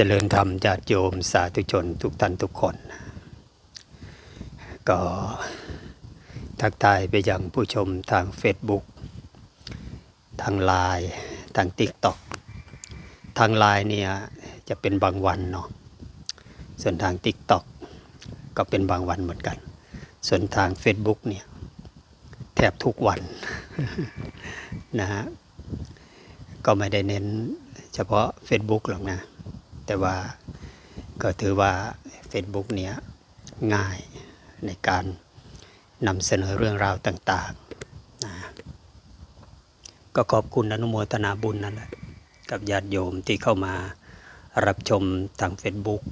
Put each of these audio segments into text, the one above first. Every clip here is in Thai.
เจริญธรรมญาติโยมสาธุชนทุกท่านทุกคน ก็ทักทายไปยังผู้ชมทาง Facebook ทางไลน์ทาง TikTok ทางไลน์เนี่ยจะเป็นบางวันเนาะส่วนทาง TikTok ก็เป็นบางวันเหมือนกัน ส่วนทาง Facebook เนี่ยแทบทุกวันนะฮะก็ไม่ได้เน้นเฉพาะ Facebook หรอกนะ แต่ว่าก็ถือว่า Facebook เนี้ยง่ายในการนำเสนอเรื่องราวต่างๆนะก็ขอบคุณอนุโมทนาบุญนั่นแหละกับญาติโยมที่เข้ามารับชมทาง Facebook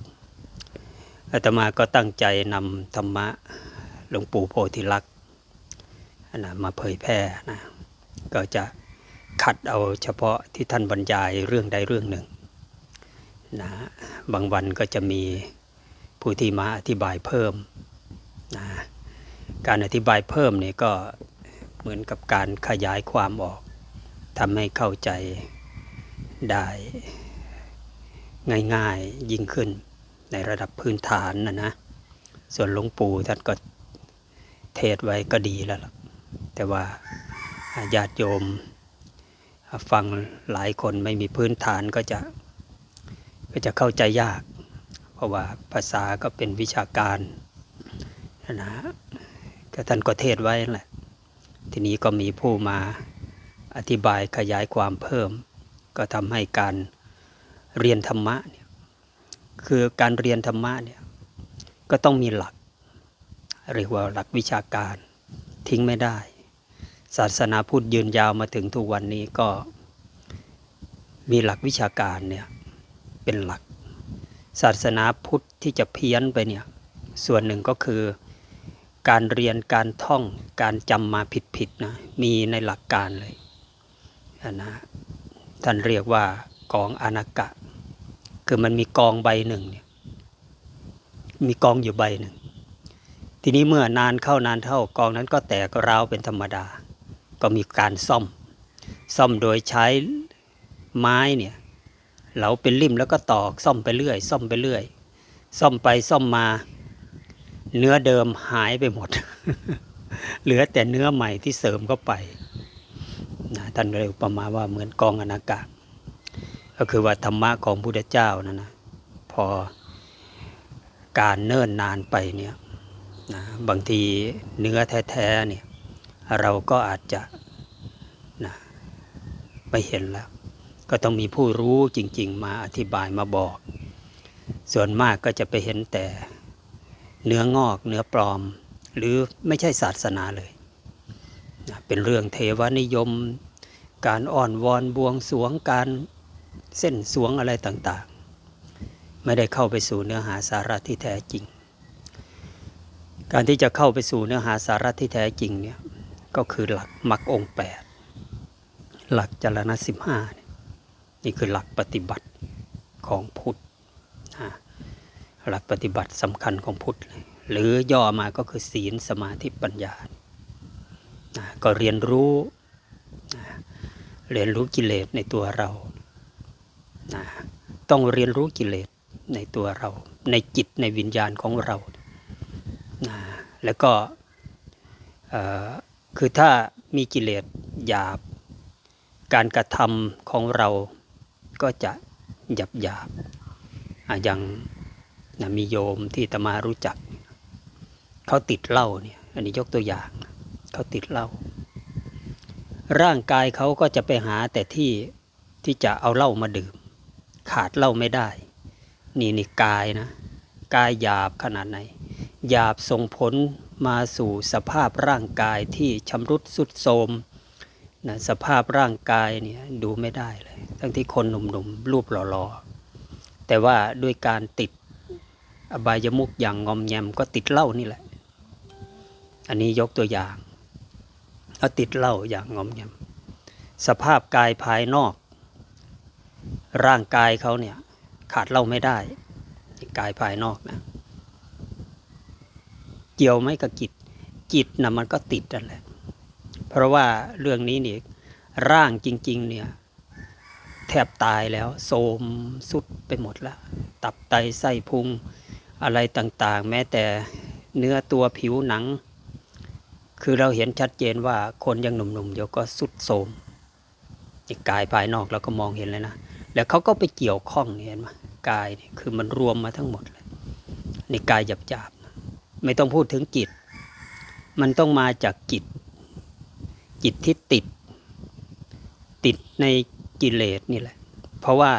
อาตมาก็ตั้งใจนำธรรมะหลวงปู่โพธิลักษณ์นะมาเผยแพร่นะก็จะคัดเอาเฉพาะที่ท่านบรรยายเรื่องใดเรื่องหนึ่ง นะบางวันก็จะมีผู้ที่มาอธิบายเพิ่มนะการอธิบายเพิ่มนี่ก็เหมือนกับการขยายความออกทำให้เข้าใจได้ง่ายๆยิ่งขึ้นในระดับพื้นฐานนะนะส่วนหลวงปู่ท่านก็เทศไว้ก็ดีแล้วล่ะแต่ว่าญาติโยมฟังหลายคนไม่มีพื้นฐานก็จะ ก็จะเข้าใจยาก เพราะว่าภาษาก็เป็นวิชาการนะก็ท่านก็เทศไว้นั่นแหละ ทีนี้ก็มีผู้มาอธิบายขยายความเพิ่ม ก็ทำให้การเรียนธรรมะเนี่ยคือการเรียนธรรมะเนี่ยก็ต้องมีหลักเรียกว่าหลักวิชาการทิ้งไม่ได้ ศาสนาพุทธยืนยาวมาถึงทุกวันนี้ก็มีหลักวิชาการเนี่ย เป็นหลัก ศาสนาพุทธที่จะเพี้ยนไปเนี่ย ส่วนหนึ่งก็คือ การเรียนการท่องการจำมาผิดๆนะมีในหลักการเลยนะท่านเรียกว่ากองอนากะ คือมันมีกองใบหนึ่งเนี่ยมีกองอยู่ใบหนึ่ง ทีนี้เมื่อนานเข้านานเท่ากองนั้นก็แตกร้าวเป็นธรรมดา ก็มีการซ่อม ซ่อมโดยใช้ไม้เนี่ย เราเป็นริมแล้วก็ตอกซ่อมไปเรื่อย ซ่อมไปเรื่อย ซ่อมไปซ่อมมา เนื้อเดิมหายไปหมด เหลือแต่เนื้อใหม่ที่เสริมเข้าไปนะท่านเลยอุปมาณว่าเหมือนกองอนากาศ ก็คือว่าธรรมะของพุทธเจ้านั่นนะพอการเนิ่นนานไปเนี่ยนะบางทีเนื้อแท้ๆเนี่ยเราก็อาจจะนะไม่เห็นแล้ว ก็ต้องมีผู้รู้จริง ๆ มาอธิบายมาบอก ส่วนมากก็จะไปเห็นแต่เนื้องอกเนื้อปลอม หรือไม่ใช่ศาสนาเลย เป็นเรื่องเทวนิยม การอ่อนวอนบวงสวงการเส้นสวงอะไรต่างๆ ไม่ได้เข้าไปสู่เนื้อหาสาระที่แท้จริง การที่จะเข้าไปสู่เนื้อหาสาระที่แท้จริงเนี่ยก็คือหลักมรรคองแปดหลักจรณะสิบห้านี่ี่คือหลักปฏิบัติของพุทธหลักปฏิบัติสำคัญของพุทธเลยหรือย่อมาก็คือศีลสมาธิปัญญา ก็เรียนรู้ เรียนรู้กิเลสในตัวเรา ต้องเรียนรู้กิเลสในตัวเรา ในจิตในวิญญาณของเรา แล้วก็คือถ้ามีกิเลสหยาบ การกระทำของเรา ก็จะหยาบหยาบอย่างนะมีโยมที่ตมารู้จัก เขาติดเหล้าเนี่ย อันนี้ยกตัวอย่าง เขาติดเหล้าร่างกายเขาก็จะไปหาแต่ที่ที่จะเอาเหล้ามาดื่ม ขาดเหล้าไม่ได้ นี่นี่กายนะ กายหยาบขนาดไหนหยาบส่งผลมาสู่สภาพร่างกายที่ชำรุดสุดโทรมนะสภาพร่างกายเนี่ยดูไม่ได้เลย ทั้งที่คนหนุ่มๆรูปหล่อๆ แต่ว่าด้วยการติดอบายมุกอย่างงอมแงมก็ติดเหล้านี่แหละ อันนี้ยกตัวอย่างเอาติดเหล้าอย่างงอมแงมสภาพกายภายนอก ร่างกายเขาเนี่ยขาดเหล้าไม่ได้ กายภายนอกนะเกี่ยวไหมกับจิตจิตนะมันก็ติดนั่นแหละ เพราะว่าเรื่องนี้เนี่ยร่างจริง ๆ เนี่ย บตายแล้ว โทมสุดไปหมดล้วตับไตไส้พุงอะไรต่างๆ แม้แต่เนื้อตัวผิวหนัง คือเราเห็นชัดเจนว่าคนยังหนุ่มๆเดี๋ยวก็สุดโทมนี่กายภายนอกเราก็มองเห็นเลยนะ แล้วเขาก็ไปเกี่ยวข้องเห็นไหมกายนี่ยคือมันรวมมาทั้งหมดเลยในกายหยาบๆไม่ต้องพูดถึงจิต มันต้องมาจากจิต จิตที่ติด ติดใน กิเลสนี่แหละ เพราะว่า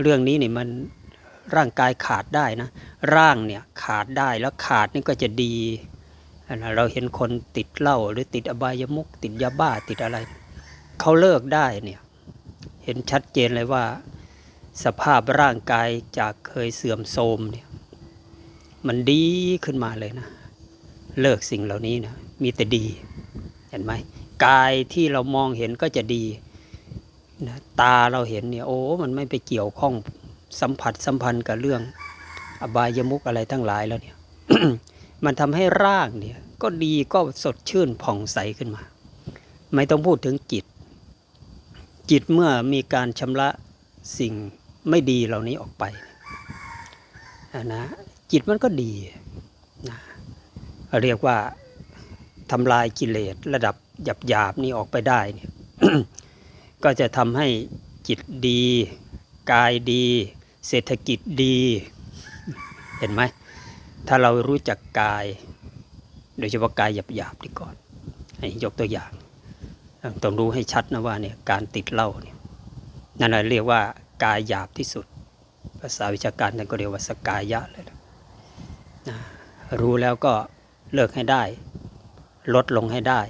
เรื่องนี้นี่มันร่างกายขาดได้นะ ร่างเนี่ยขาดได้แล้วขาดนี่ก็จะดีนะเราเห็นคนติดเหล้าหรือติดอบายมุกติดยาบ้าติดอะไร เขาเลิกได้เนี่ยเห็นชัดเจนเลยว่า สภาพร่างกายจากเคยเสื่อมโทรมเนี่ยมันดีขึ้นมาเลยนะ เลิกสิ่งเหล่านี้นะมีแต่ดี เห็นไหมกายที่เรามองเห็นก็จะดี นะตาเราเห็นเนี่ยโอ้มันไม่ไปเกี่ยวข้องสัมผัสสัมพันธ์กับเรื่อง อบายมุกอะไรทั้งหลายแล้วเนี่ย มันทำให้ร่างเนี่ย ก็ดีก็สดชื่นผ่องใสขึ้นมา ไม่ต้องพูดถึงจิต จิตเมื่อมีการชำระสิ่งไม่ดีเหล่านี้ออกไปนะจิตมันก็ดีนะเรียกว่าทำลายกิเลสระดับหยาบๆนี้ออกไปได้เนี่ย ก็จะทำให้จิตดี กายดี เศรษฐกิจดี เห็นไหม ถ้าเรารู้จักกาย โดยเฉพาะกายหยาบๆดีก่อน ให้ยกตัวอย่าง ต้องรู้ให้ชัดนะว่าเนี่ยการติดเหล้าเนี่ยนั่นเรียกว่ากายหยาบที่สุด ภาษาวิชาการนั่นก็เรียกว่าสกายะเลยนะรู้แล้วก็เลิกให้ได้ ลดลงให้ได้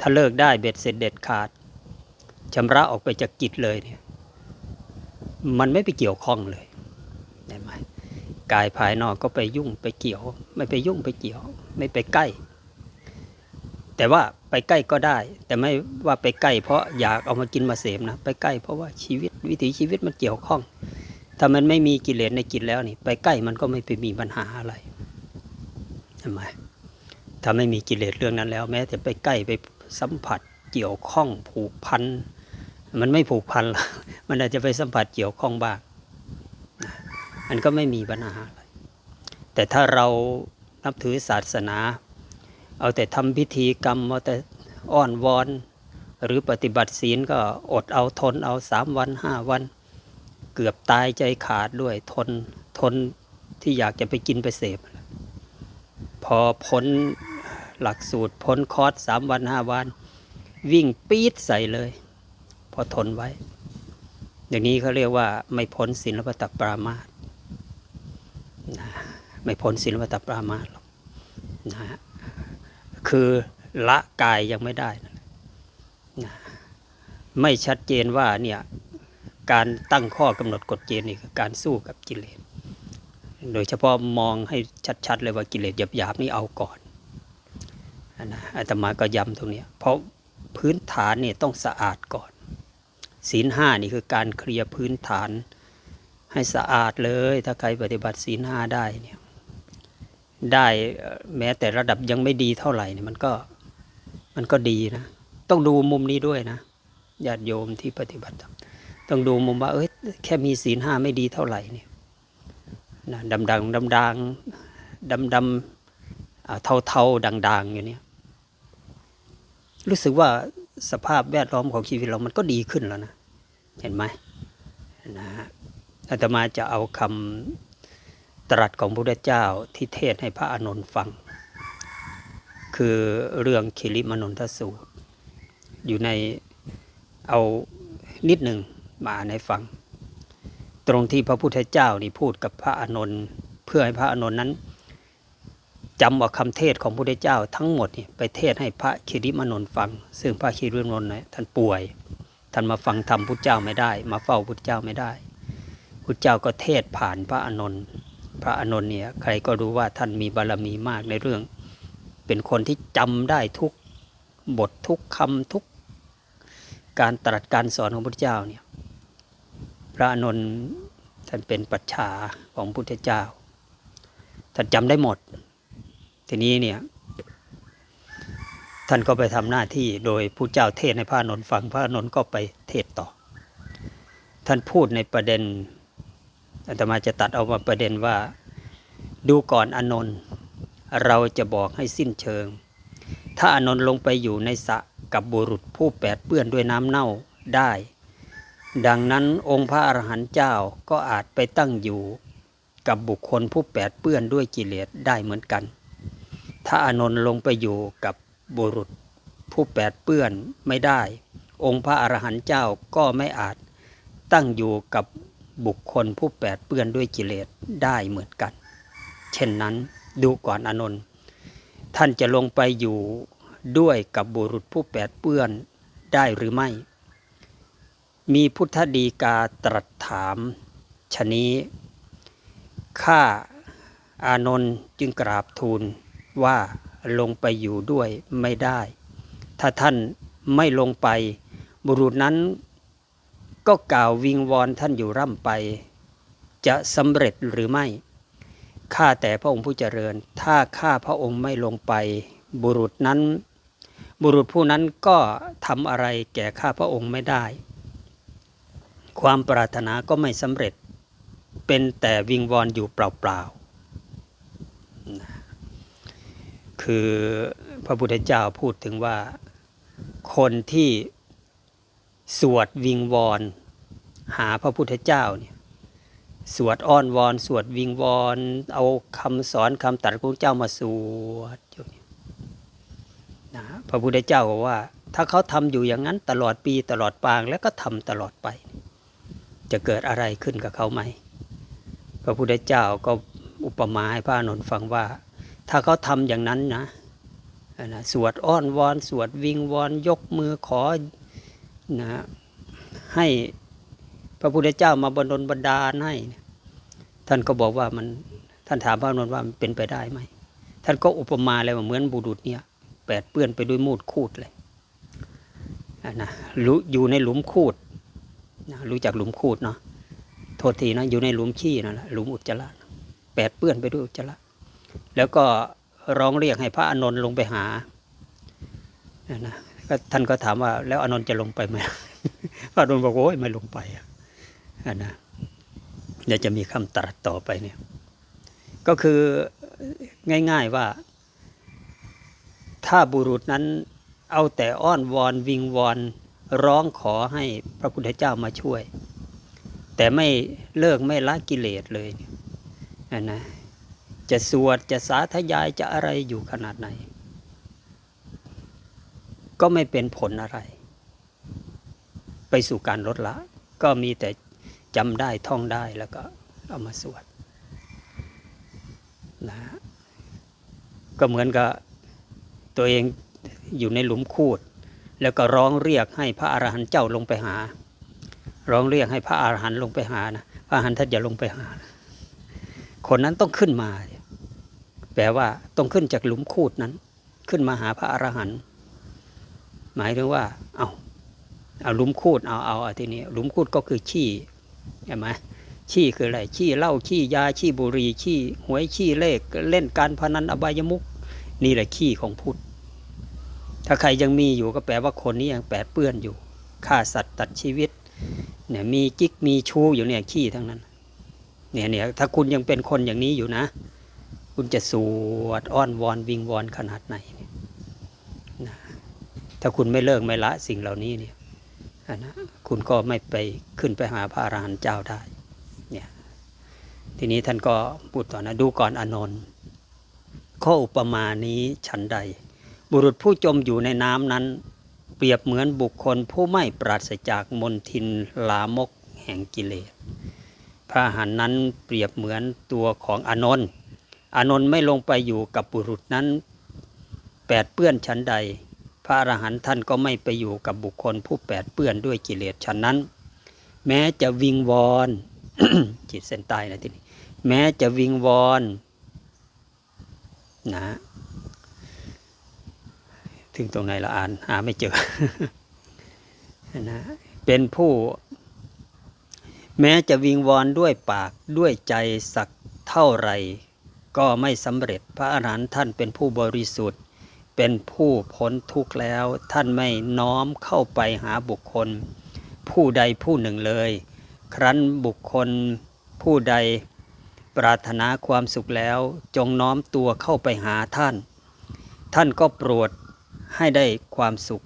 ถ้าเลิกได้เบ็ดเสร็จเด็ดขาด ชำระออกไปจากจิตเลยเนี่ยมันไม่ไปเกี่ยวข้องเลยเห็นไหมกายภายนอกก็ไปยุ่งไปเกี่ยว ไม่ไปยุ่งไปเกี่ยว ไม่ไปใกล้ แต่ว่าไปใกล้ก็ได้ แต่ไม่ว่าไปใกล้ เพราะอยากเอามากินมาเสพนะไปใกล้เพราะว่าชีวิตวิถีชีวิตมันเกี่ยวข้อง ถ้ามันไม่มีกิเลสในจิตแล้วนี่ ไปใกล้มันก็ไม่ไปมีปัญหาอะไรทำไมถ้าไม่มีกิเลสเรื่องนั้นแล้ว แม้แต่ไปใกล้ไปสัมผัสเกี่ยวข้องผูกพัน มันไม่ผูกพันหรอกมันอาจจะไปสัมผัสเกี่ยวข้องบ้างมันก็ไม่มีปัญหาอะไรแต่ถ้าเรานับถือศาสนา เอาแต่ทำพิธีกรรมเอาแต่อ้อนวอน หรือปฏิบัติศีลก็อดเอาทนเอาสามวันห้าวัน เกือบตายใจขาดด้วยทนทนที่อยากจะไปกินไปเสพ พอพ้นหลักสูตรพ้นคอร์สสามวันห้าวัน วิ่งปี๊ดใส่เลย พอทนไว้ อย่างนี้เขาเรียกว่าไม่พ้นศีลปตปรามาสนะไม่พ้นศีลปตปรามาสหรอกนะคือละกายยังไม่ได้นะนะไม่ชัดเจนว่าเนี่ยการตั้งข้อกำหนดกฎเกณฑ์นี่คือการสู้กับกิเลส โดยเฉพาะมองให้ชัดๆเลยว่ากิเลสหยาบๆนี่เอาก่อนนะอาตมาก็ย้ำตรงนี้ เพราะพื้นฐานเนี่ยต้องสะอาดก่อน ศีลห้านี่คือการเคลียร์พื้นฐานให้สะอาดเลย ถ้าใครปฏิบัติศีลห้าได้เนี่ยได้แม้แต่ระดับยังไม่ดีเท่าไหร่เนี่ยมันก็มันก็ดีนะ ต้องดูมุมนี้ด้วยนะญาติโยมที่ปฏิบัติ ต้องดูมุมว่าเอ้ยแค่มีศีลห้าไม่ดีเท่าไหร่เนี่ยนะดำดังดำดังดำดำเทาเทาๆด่างๆอยู่เนี่ยรู้สึกว่าสภาพแวดล้อมของชีวิตเรามันก็ดีขึ้นแล้วนะ เห็นไหมนะฮะอาตมาจะเอาคำตรัสของพระพุทธเจ้าที่เทศให้พระอานนท์ฟัง คือเรื่องคิริมนนทสูตร อยู่ในเอานิดหนึ่งมาอ่านให้ฟัง ตรงที่พระพุทธเจ้านี่พูดกับพระอานนท์เพื่อให้พระอานนท์นั้นจำเอาคำเทศของพระพุทธเจ้าทั้งหมดนี่ไปเทศให้พระคิริมนนท์ฟัง ซึ่งพระคิริมนนท์เนี่ยท่านป่วย ท่านมาฟังธรรมพุทธเจ้าไม่ได้ มาเฝ้าพุทธเจ้าไม่ได้พุทธเจ้าก็เทศผ่านพระอานนท์พระอานนท์เนี่ยใครก็รู้ว่าท่านมีบารมีมากในเรื่อง เป็นคนที่จำได้ทุกบททุกคำทุกการตรัสการสอนของพุทธเจ้าเนี่ยพระอานนท์ท่านเป็นปัจฉาของพุทธเจ้าท่านจำได้หมด ทีนี้เนี่ย ท่านก็ไปทำหน้าที่โดยผู้เจ้าเทศให้พระนนท์ฟังพระนนท์ก็ไปเทศต่อ ท่านพูดในประเด็นอาตมาจะตัดเอามาประเด็นว่า ดูก่อนอานนท์เราจะบอกให้สิ้นเชิง ถ้าอานนท์ลงไปอยู่ในสระกับบุรุษผู้แปดเปื้อนด้วยน้ำเน่าได้ ดังนั้นองค์พระอรหันต์เจ้าก็อาจไปตั้งอยู่กับบุคคลผู้แปดเปื้อนด้วยกิเลสได้เหมือนกัน ถ้าอานนท์ลงไปอยู่กับ บุรุษ ผู้แปดเปื้อนไม่ได้ องค์พระอรหันต์เจ้าก็ไม่อาจตั้งอยู่กับบุคคลผู้แปดเปื้อนด้วยกิเลสได้เหมือนกัน เช่นนั้นดูก่อนอนนท์ท่านจะลงไปอยู่ด้วยกับบุรุษผู้แปดเปื้อนได้หรือไม่ มีพุทธดีกาตรัสถามชะนี้ข้าอานนท์จึงกราบทูลว่า ลงไปอยู่ด้วยไม่ได้ ถ้าท่านไม่ลงไป บุรุษนั้นก็กล่าววิงวอนท่านอยู่ร่ำไป จะสำเร็จหรือไม่ ข้าแต่พระองค์ผู้เจริญ ถ้าข้าพระองค์ไม่ลงไป บุรุษนั้น บุรุษผู้นั้นก็ทำอะไรแก่ข้าพระองค์ไม่ได้ ความปรารถนาก็ไม่สำเร็จ เป็นแต่วิงวอนอยู่เปล่าๆ คือพระพุทธเจ้าพูดถึงว่าคนที่สวดวิงวอน หาพระพุทธเจ้าเนี่ยสวดอ้อนวอนสวดวิงวอนเอาคำสอนคำตรัสของเจ้ามาสวดอยู่นี่นะพระพุทธเจ้าบอกว่า ถ้าเขาทำอยู่อย่างนั้นตลอดปีตลอดปางแล้วก็ทำตลอดไป จะเกิดอะไรขึ้นกับเขาไหม พระพุทธเจ้าก็อุปมาให้พระอนนท์ฟังว่า ถ้าเขาทำอย่างนั้นนะนะสวดอ้อนวอน สวดวิงวอนยกมือขอนะให้พระพุทธเจ้ามาบรรลบันดาให้ ท่านก็บอกว่ามันท่านถามพระนนท์ว่ามันเป็นไปได้ไหม ท่านก็อุปมาเลยว่าเหมือนบุรุษเนี่ยแปดเปื้อนไปด้วยมูดคูดเลยอะนะรู้อยู่ในหลุมคูดนะรู้จักหลุมคูดเนาะโทษทีนะอยู่ในหลุมขี้นั่นแหละหลุมอุจจาระแปดเปื้อนไปด้วยอุจจาระ แล้วก็ร้องเรียกให้พระอานนท์ลงไปหาอะนะก็ท่านก็ถามว่า แล้วอานนท์จะลงไปไหมพระอานนท์บอกโอ้ยไม่ลงไปอะนะเดี๋ยวจะมีคำตรัสต่อไปเนี่ย ก็คือง่าย ๆว่า ถ้าบุรุษนั้นเอาแต่อ้อนวอนวิงวอนร้องขอให้พระพุทธเจ้ามาช่วย แต่ไม่เลิกไม่ละกิเลสเลยเนี่ยนะนะ จะสวดจะสาธยายจะอะไรอยู่ขนาดไหน ก็ไม่เป็นผลอะไร ไปสู่การลดละ ก็มีแต่จำได้ท่องได้แล้วก็เอามาสวดนะก็เหมือนกับตัวเองอยู่ในหลุมคูด แล้วก็ร้องเรียกให้พระอรหันต์เจ้าลงไปหา ร้องเรียกให้พระอรหันต์ลงไปหานะพระอรหันต์ท่านอย่าลงไปหา คนนั้นต้องขึ้นมา แปลว่าต้องขึ้นจากหลุมคูดนั้น ขึ้นมาหาพระอรหันต์หมายถึงว่า เอาเอาหลุมคูดเอาเอาทีนี้หลุมคูดก็คือขี้ใช่ไหมขี้คืออะไรขี้เหล้าขี้ยาขี้บุหรี่ขี้หวยขี้เลขเล่นการพนันอบายมุกนี่แหละขี้ของพุทธถ้าใครยังมีอยู่ก็แปลว่าคนนี้ยังแปดเปื้อนอยู่ฆ่าสัตว์ตัดชีวิตเนี่ยมีกิ๊กมีชู้อยู่เนี่ยขี้ทั้งนั้นเนี่ยเนี่ยถ้าคุณยังเป็นคนอย่างนี้อยู่นะ คุณจะสวดอ้อนวอนวิงวอนขนาดไหนนะถ้าคุณไม่เลิกไม่ละสิ่งเหล่านี้เนี่ยนะคุณก็ไม่ไปขึ้นไปหาพระอรหันต์เจ้าได้เนี่ยทีนี้ท่านก็พูดต่อนะดูก่อนอนนท์ข้ออุปมานี้ฉันใด บุรุษผู้จมอยู่ในน้ำนั้น เปรียบเหมือนบุคคลผู้ไม่ปราศจากมนทินลามกแห่งกิเลสพระหันนั้นเปรียบเหมือนตัวของอนนท์ อานนท์ไม่ลงไปอยู่กับบุรุษนั้นแปดเปื้อนชั้นใด พระอรหันต์ท่านก็ไม่ไปอยู่กับบุคคลผู้แปดเปื้อนด้วยกิเลสชั้นนั้น แม้จะวิงวอนจิตเส้นใต้นะที่นี้แม้จะวิงวอนนะถึงตรงไหนละอ่านหาไม่เจอนะเป็นผู้แม้จะวิงวอนด้วยปากด้วยใจสักเท่าไหร่ ก็ไม่สำเร็จพระอรหันต์ท่านเป็นผู้บริสุทธิ์ เป็นผู้พ้นทุกข์แล้ว ท่านไม่น้อมเข้าไปหาบุคคล ผู้ใดผู้หนึ่งเลย ครั้นบุคคลผู้ใดปรารถนาความสุขแล้ว จงน้อมตัวเข้าไปหาท่าน ท่านก็โปรดให้ได้ความสุข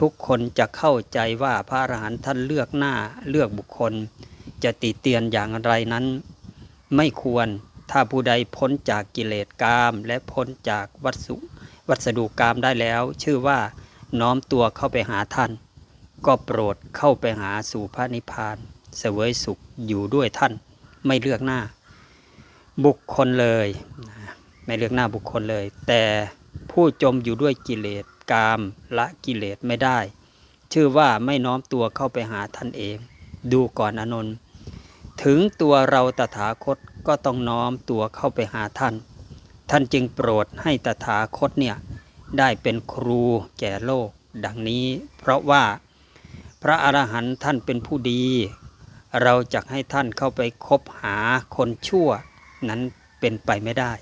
ทุกคนจะเข้าใจว่าพระอรหันต์ท่านเลือกหน้าเลือกบุคคล จะติเตียนอย่างไรนั้น ไม่ควร ถ้าผู้ใดพ้นจากกิเลสกาม และพ้นจากวัสุวัสดุกามได้แล้ว ชื่อว่าน้อมตัวเข้าไปหาท่าน ก็โปรดเข้าไปหาสู่พระนิพพานเสวยสุขอยู่ด้วยท่าน ไม่เลือกหน้า บุคคลเลย ไม่เลือกหน้าบุคคลเลย แต่ผู้จมอยู่ด้วยกิเลสกามละกิเลสไม่ได้ ชื่อว่าไม่น้อมตัวเข้าไปหาท่านเอง ดูก่อนอนนท์ถึงตัวเราตถาคต ก็ต้องน้อมตัวเข้าไปหาท่าน ท่านจึงโปรดให้ตถาคตเนี่ยได้เป็นครูแก่โลก ดังนี้ เพราะว่าพระอรหันต์ท่านเป็นผู้ดี เราจะให้ท่านเข้าไปคบหาคนชั่ว นั้นเป็นไปไม่ได้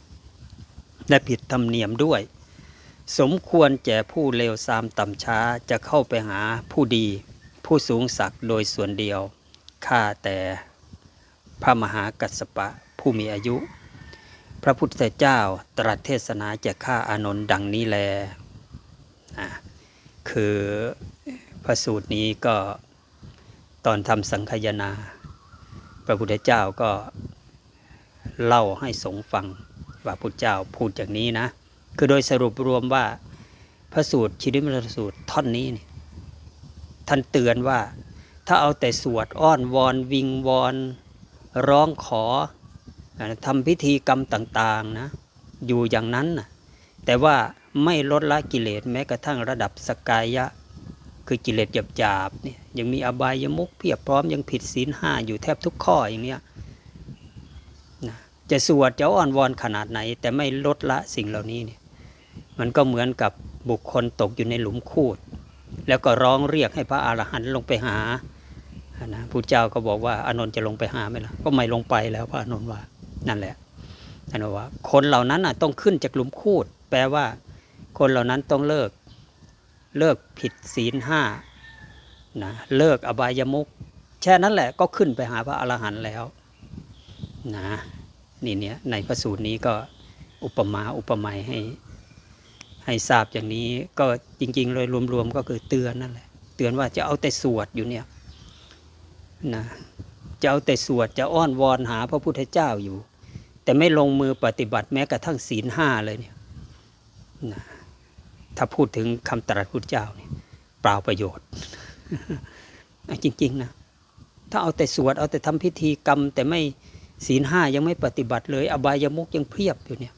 และผิดธรรมเนียมด้วย สมควรแก่ผู้เลวทรามต่ำช้าจะเข้าไปหาผู้ดี ผู้สูงศักดิ์โดยส่วนเดียวข้าแต่พระมหากัสสปะ ผู้มีอายุ พระพุทธเจ้าตรัสเทศนาแก่ข้าอานนท์ดังนี้แล คือพระสูตรนี้ก็ตอนทำสังคยนา พระพุทธเจ้าก็เล่าให้สงฟังว่าพุทธเจ้าพูดอย่างนี้นะ คือโดยสรุปรวมว่าพระสูตรชิริมรสูตรท่อนนี้นี่ท่านเตือนว่าถ้าเอาแต่สวดอ้อนวอนวิงวอน ร้องขอ ทำพิธีกรรมต่างๆนะอยู่อย่างนั้นนะแต่ว่าไม่ลดละกิเลสแม้กระทั่งระดับสกายะ คือกิเลสหยาบๆเนี่ยยังมีอบายมุกเพียบพร้อมยังผิดศีลห้าอยู่แทบทุกข้ออย่างเนี้ยนะจะสวดจะอ้อนวอนขนาดไหน แต่ไม่ลดละสิ่งเหล่านี้เนี่ยมันก็เหมือนกับบุคคลตกอยู่ในหลุมคูด แล้วก็ร้องเรียกให้พระอาหารหันต์ลงไปหานะผู้เจ้าก็บอกว่าอานนท์จะลงไปหาไหมล่ะก็ไม่ลงไปแล้วพระอานนท์ว่า นั่นแหละท่านบอกว่า คนเหล่านั้นน่ะต้องขึ้นจากหลุมคูด แปลว่า คนเหล่านั้นต้องเลิก เลิกผิดศีลห้านะเลิกอบายมุกแค่นั้นแหละก็ขึ้นไปหาพระอรหันต์แล้วนะนี่เนี่ยในพระสูตรนี้ก็อุปมาอุปไมยให้ให้ทราบอย่างนี้ก็จริงๆเลยรวมๆก็คือเตือนนั่นแหละเตือนว่าจะเอาแต่สวดอยู่เนี่ยนะจะเอาแต่สวดจะอ้อนวอนหาพระพุทธเจ้าอยู่ แต่ไม่ลงมือปฏิบัติแม้กระทั่งศีลห้าเลยเนี่ยนะถ้าพูดถึงคำตรัสพุทธเจ้าเนี่ยเปล่าประโยชน์จริง ๆ นะ ถ้าเอาแต่สวด เอาแต่ทำพิธีกรรม แต่ไม่ศีลห้ายังไม่ปฏิบัติเลย อบายมุกยังเพียบอยู่เนี่ย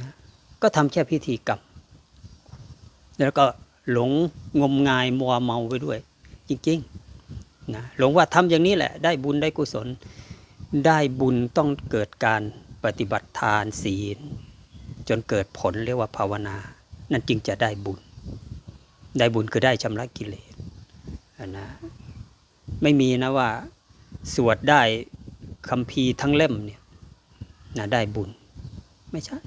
นะก็ทำแค่พิธีกรรม แล้วก็หลงงมงายมัวเมาไปด้วย จริง ๆนะหลงว่าทำอย่างนี้แหละ ได้บุญได้กุศล ได้บุญต้องเกิดการปฏิบัติทานศีล จนเกิดผลเรียกว่าภาวนา นั่นจึงจะได้บุญ ได้บุญคือได้ชำระกิเลสนะไม่มีนะว่าสวดได้คำพีทั้งเล่มเนี่ยนะได้บุญ ไม่ใช่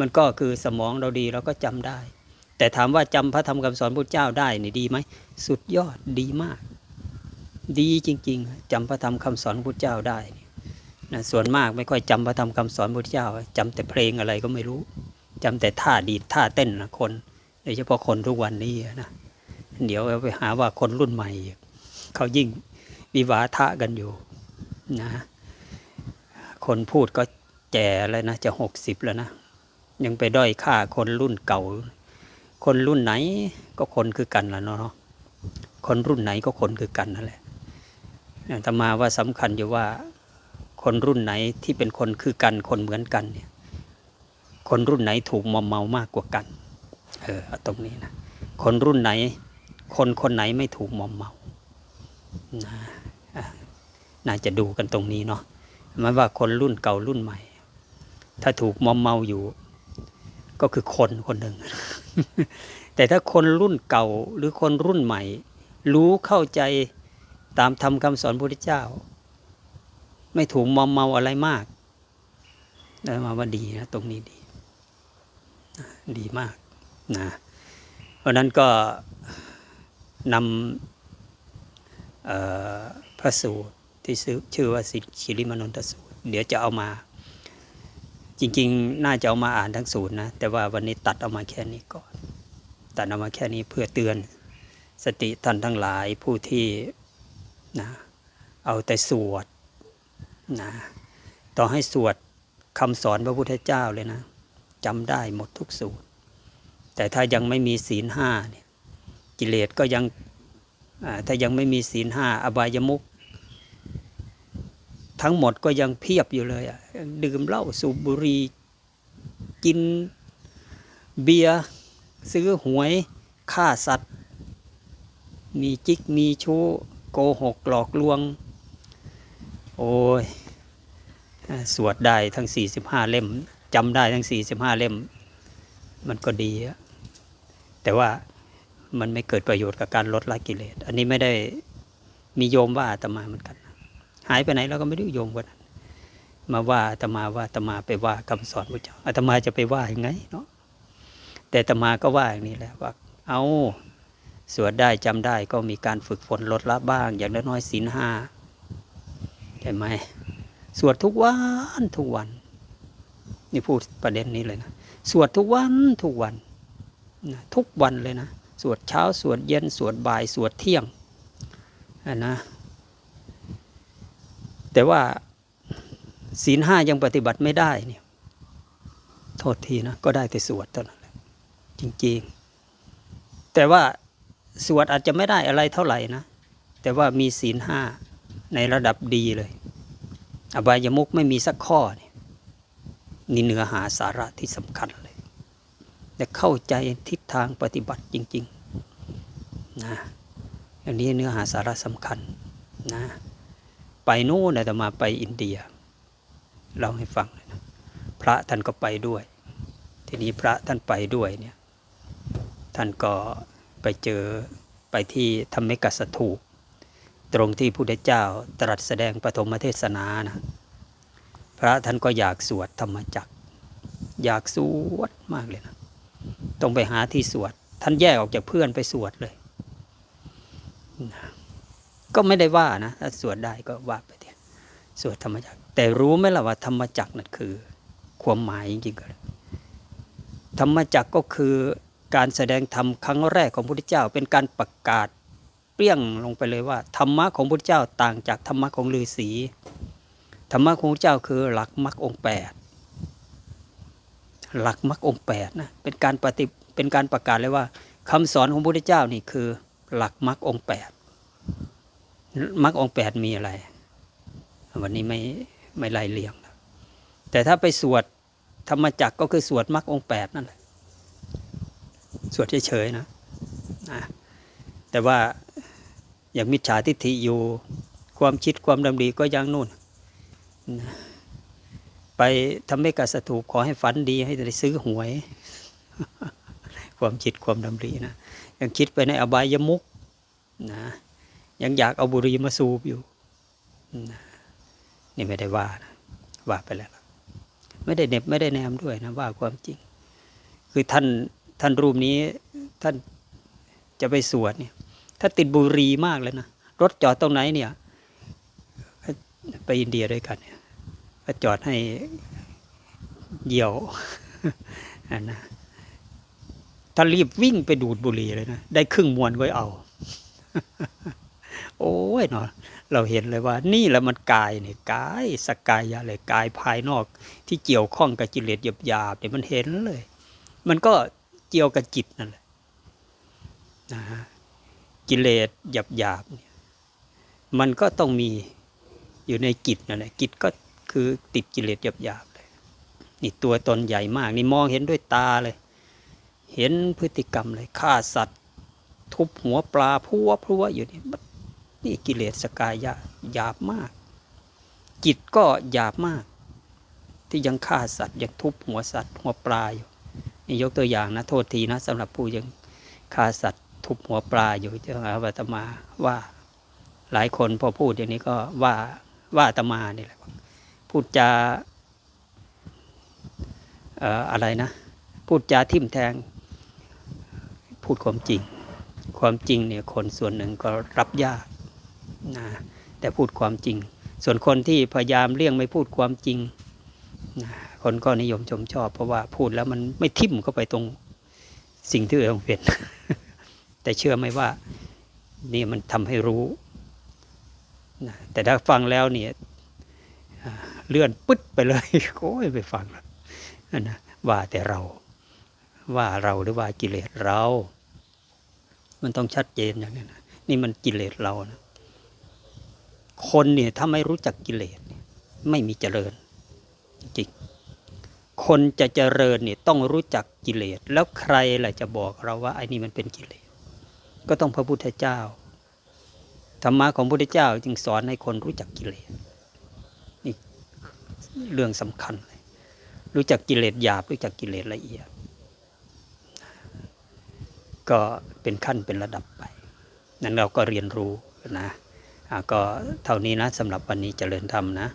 มันก็คือสมองเราดีเราก็จำได้ แต่ถามว่าจำพระธรรมคำสอนพระเจ้าได้นี่ดีไหมสุดยอดดีมาก ดีจริง ๆจำพระธรรมคำสอนพระเจ้าได้ นะส่วนมากไม่ค่อยจำพระธรรมคำสอนพระเจ้าจำแต่เพลงอะไรก็ไม่รู้จำแต่ท่าดีดท่าเต้นนะคนโดยเฉพาะคนทุกวันนี้นะเดี๋ยวไปหาว่าคนรุ่นใหม่ เขายิ่งวิวาทะกันอยู่นะคนพูดก็แก่แล้วนะจะหกสิบแล้วนะ ยังไปด้อยค่าคนรุ่นเก่า คนรุ่นไหนก็คนคือกันละเนาะคนรุ่นไหนก็คนคือกันนั่นแหละแต่มาว่าสำคัญอยู่ว่า คนรุ่นไหนที่เป็นคนคือกันคนเหมือนกันเนี่ยคนรุ่นไหนถูกมอมเมามากกว่ากัน เออตรงนี้นะคนรุ่นไหน คนคนไหนไม่ถูกมอมเมานะน่าจะดูกันตรงนี้เนาะหมายว่าคนรุ่นเก่ารุ่นใหม่ ถ้าถูกมอมเมาอยู่ ก็คือคนคนหนึ่ง แต่ถ้าคนรุ่นเก่าหรือคนรุ่นใหม่ รู้เข้าใจตามธรรมคำสอนพระพุทธเจ้า ไม่ถูกมอมเมาอะไรมากได้มาว่าดีนะตรงนี้ดี ดีมากนะเพราะนั้นก็นำพระสูตรที่ชื่อว่าสิคิริมานนทสูตร เดี๋ยวจะเอามา จริง ๆ น่าจะเอามาอ่านทั้งสูตรนะ แต่ว่าวันนี้ตัดเอามาแค่นี้ก่อน ตัดเอามาแค่นี้เพื่อเตือนสติท่านทั้งหลายผู้ที่นะเอาแต่สวด นะต่อให้สวดคำสอนพระพุทธเจ้าเลยนะจำได้หมดทุกสูตร แต่ถ้ายังไม่มีศีลห้าเนี่ยกิเลสก็ยังถ้ายังไม่มีศีลห้าอบายมุขทั้งหมดก็ยังเพียบอยู่เลยอะดื่มเหล้าสูบบุหรี่กินเบียร์ซื้อหวยฆ่าสัตว์ มีจิกมีชู้โกหกหลอกลวง โอ้ย สวดได้ทั้ง 45 เล่มจำได้ทั้ง 45 เล่ม มันก็ดีอะแต่ว่ามันไม่เกิดประโยชน์กับการลดละกิเลส อันนี้ไม่ได้มีโยมว่าอาตมาเหมือนกัน หายไปไหนเราก็ไม่ได้โยมกันมาว่าอาตมาว่าอาตมาไปว่าคำสอนพระเจ้าอาตมาจะไปว่ายังไงเนาะแต่อาตมาก็ว่าอย่างนี้แหละว่า เอาสวดได้จำได้ก็มีการฝึกฝนลดละบ้าง อย่างน้อยๆศีลห้าใช่ไหม สวดทุกวันทุกวัน นี่พูดประเด็นนี้เลยนะ สวดทุกวันทุกวันนะทุกวันเลยนะ สวดเช้า สวดเย็น สวดบ่าย สวดเที่ยงอะนะ แต่ว่าศีลห้ายังปฏิบัติไม่ได้เนี่ยโทษทีนะ ก็ได้แต่สวดเท่านั้นจริงๆ แต่ว่าสวดอาจจะไม่ได้อะไรเท่าไหร่นะ แต่ว่ามีศีลห้าในระดับดีเลย อบายมุกไม่มีสักข้อนี่นี่เนื้อหาสาระที่สำคัญเลย แต่เข้าใจทิศทางปฏิบัติจริงๆนะอันนี้เนื้อหาสาระสำคัญนะไปนู่นแต่มาไปอินเดียเล่าให้ฟังเลยนะพระท่านก็ไปด้วย ทีนี้พระท่านไปด้วยเนี่ยท่านก็ไปเจอไปที่ธรรมิกสถูป ตรงที่พระพุทธเจ้าตรัสแสดงปฐมเทศนานะพระท่านก็อยากสวดธรรมจักรอยากสวดมากเลยนะต้องไปหาที่สวด ท่านแยกออกจากเพื่อนไปสวดเลยนะก็ไม่ได้ว่านะถ้าสวดได้ก็ว่าไปเถอะสวดธรรมจักรแต่รู้ไหมล่ะว่าธรรมจักรนั่นคือ ความหมายจริงๆก็ธรรมจักรก็คือการแสดงธรรมครั้งแรกของพระพุทธเจ้า เป็นการประกาศ ปรี้ยงลงไปเลยว่า ธรรมะของพระพุทธเจ้าต่างจากธรรมะของฤาษีธรรมะของพระเจ้าคือหลักมรรคองแปดหลักมรรคองแปดนะเป็นการปฏิเป็นการประกาศเลยว่าคำสอนของพระพุทธเจ้านี่คือ หลักมรรคองแปดมรรคองแปดมีอะไร วันนี้ไม่ไม่ไล่เลียงแล้วแต่ถ้าไปสวดธรรมจักก็คือสวดมรรคองแปดนั่นแหละสวดเฉยๆนะนะแต่ว่า อย่างมิจฉาทิฏฐิอยู่ ความคิดความดำริก็ยังนู่น ไปทำให้กษัตริย์ขอให้ฝันดีให้ได้ซื้อหวย ความคิดความดำรินะยังคิดไปในอบายมุกนะยังอยากเอาบุหรี่มาสูบอยู่นะนี่ไม่ได้ว่านะว่าไปแล้ว ไม่ได้เน็บไม่ได้แนมด้วยนะว่าความจริง คือท่านท่านรูปนี้ท่านจะไปสวดเนี่ย ถ้าติดบุรีมากเลยนะ รถจอดตรงไหนเนี่ย ไปอินเดียด้วยกันเนี่ยก็จอดให้เหยี่ยวอันนะถ้ารีบวิ่งไปดูดบุหรี่เลยนะ ได้ครึ่งมวนก็เอา โอ้ยเนาะเราเห็นเลยว่า นี่แหละมันกายเนี่ยกายสกายะเลยกายภายนอก ที่เกี่ยวข้องกับจิเลสหยาบๆเนี่ยมันเห็นเลย มันก็เกี่ยวกับจิตนั่นแหละนะฮะ กิเลสหยาบๆเนี่ยมันก็ต้องมีอยู่ในกิจนั่นแหละกิจก็คือติดกิเลสหยาบๆเลยนี่ตัวตนใหญ่มาก นี่มองเห็นด้วยตาเลย เห็นพฤติกรรมเลยฆ่าสัตว์ ทุบหัวปลาพัวพัวอยู่นี่นี่กิเลสสกายะหยาบมาก จิตก็หยาบมาก ที่ยังฆ่าสัตว์ยังทุบหัวสัตว์หัวปลาอยู่นี่ยกตัวอย่างนะโทษทีนะสำหรับผู้ยังฆ่าสัตว์ ทุบหัวปลาอยู่จะหาว่าอาตมาว่าหลายคนพอพูดอย่างนี้ก็ว่าว่าตมานี่แหละพูดจาเอ่ออะไรนะ พูดจาทิ่มแทง พูดความจริง ความจริงเนี่ยคนส่วนหนึ่งก็รับยากนะแต่พูดความจริง ส่วนคนที่พยายามเลี่ยงไม่พูดความจริงนะคนก็นิยมชมชอบ เพราะว่าพูดแล้วมันไม่ทิ่มเข้าไปตรงสิ่งที่เราเป็น แต่เชื่อไหมว่านี่มันทำให้รู้นะแต่ถ้าฟังแล้วเนี่ยเลื่อนปึ๊ดไปเลยโอ้ยไปฟังแล้วนะว่าแต่เราว่าเราหรือว่ากิเลสเรา มันต้องชัดเจนอย่างนี้นะนี่มันกิเลสเรานะคนเนี่ยถ้าไม่รู้จักกิเลสไม่มีเจริญจริงคนจะเจริญเนี่ยต้องรู้จักกิเลส แล้วใครล่ะจะบอกเราว่าไอ้นี่มันเป็นกิเลส ก็ต้องพระพุทธเจ้า ธรรมะของพระพุทธเจ้าจึงสอนให้คนรู้จักกิเลสนี่เรื่องสำคัญเลยรู้จักกิเลสหยาบรู้จักกิเลสละเอียด ก็เป็นขั้นเป็นระดับไป นั้นเราก็เรียนรู้นะก็เท่านี้นะสำหรับวันนี้เจริญธรรมนะ